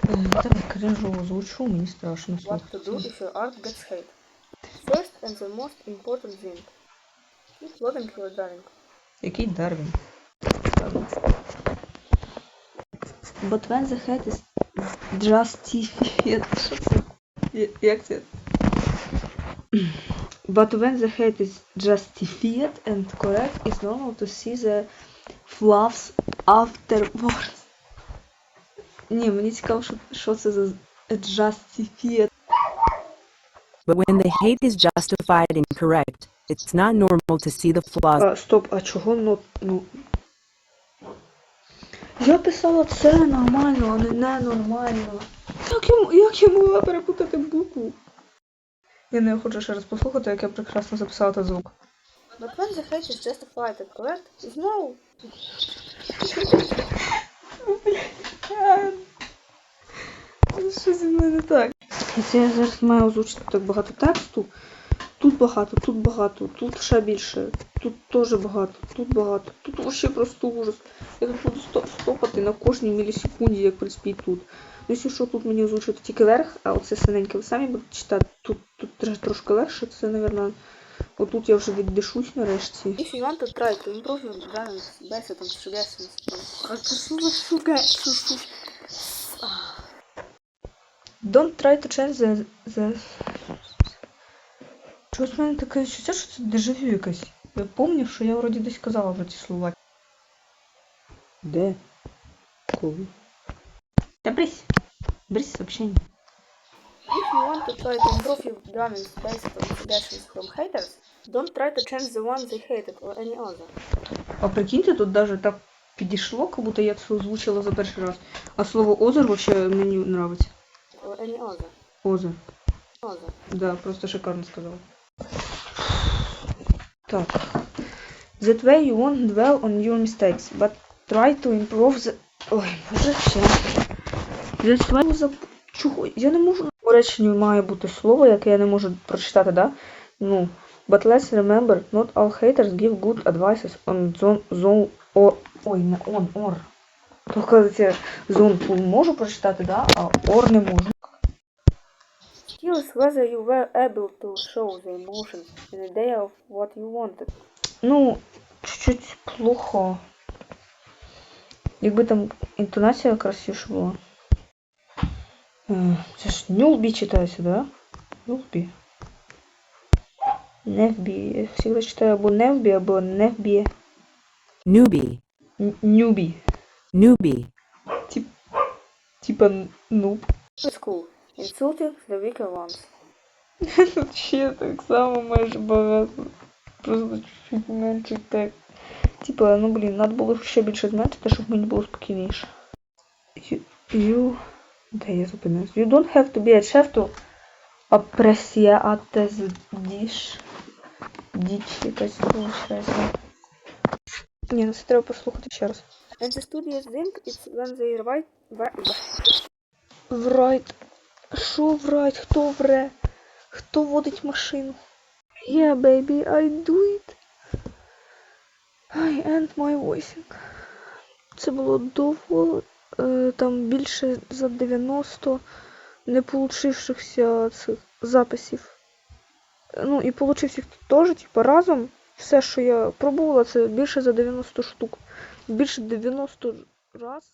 Е, Давай кринжово звучу, мені страшно What слухати. to do if your art gets hate. First and the most important thing. Keep loving your darling. Який Дарвін? But when the head is justified... Що це? Я- Як це? But when the head is justified and correct, it's normal to see the fluffs afterwards. Ні, мені цікаво, що, що це за justified. But when the hate is justified and correct, it's not normal to see the flaws А, стоп, а чого ну, ну. Я писала це нормально, а не ненормально. Як я, як я могла перепутати букву? Я не хочу ще раз послухати, як я прекрасно записала той звук. But when the hate is justified and correct, is no. Що зі мною не так? Я зараз маю озвучити так багато тексту, тут багато, тут багато, тут ще більше, тут теж багато, тут багато, тут вообще просто ужас. Я тут буду стоп стопати на кожній мілісекунді, як приспіть тут. Ну, якщо що, тут мені озвучити тільки верх, а оце синеньке ви самі будете читати. Тут, тут трошки легше, це, мабуть, отут я вже віддишусь нарешті. If you want to try to improve your balance based on suggestions from suggestions, Don't try to change the... the... Чогось в мене таке відчуття, що це дежавю якесь. Я пам'ятаю, що я вроді десь казала про ці слова. Де? Коли? Та брись. Брись сообщение. If you want to try to improve your drawings based on suggestions from haters, don't try to change the one they hated or any other. А прикиньте, тут даже так підійшло, как будто я це озвучила за перший раз. А слово озер вообще мені нравиться. Or any other. Озер. Other. Да, просто шикарно сказала. Так. That way you won't dwell on your mistakes, but try to improve the... Ой, боже. That way Я не можу... У реченні має бути слово, яке я не можу прочитати, да? Ну, but let's remember, not all haters give good advices on zone... zone or... Ой, не on, or. То, кажеться, zone можу прочитати, да? А or не можу. Skills whether you were able to show the emotions in a day of what you wanted. Ну, чуть-чуть плохо. Якби там інтонація красивіша була. Це ж Нюлбі читається, да? Нюлбі. Невбі. Я завжди читаю або Невбі, або Невбі. newbie, Н- Нюбі. newbie, Тип, типа нуб. It's cool. Insulting the weaker ones. Тут ще так само майже багато. Просто чуть менше текст. Типа, ну блін, треба було ще більше зменшити, щоб мені було спокійніше. You, you... Де я зупинився? You don't have to be a chef to appreciate the dish. Діч якась виходить. Ні, ну це треба послухати ще раз. And the studios think it's when they write... write Врайт. Що врайт? Хто вре? Хто водить машину? Yeah, baby, I do it. I end my voicing. Це було довго, е, там більше за 90 не получившихся цих записів. Ну і получився теж, типу, разом. Все, що я пробувала, це більше за 90 штук. Більше 90 раз.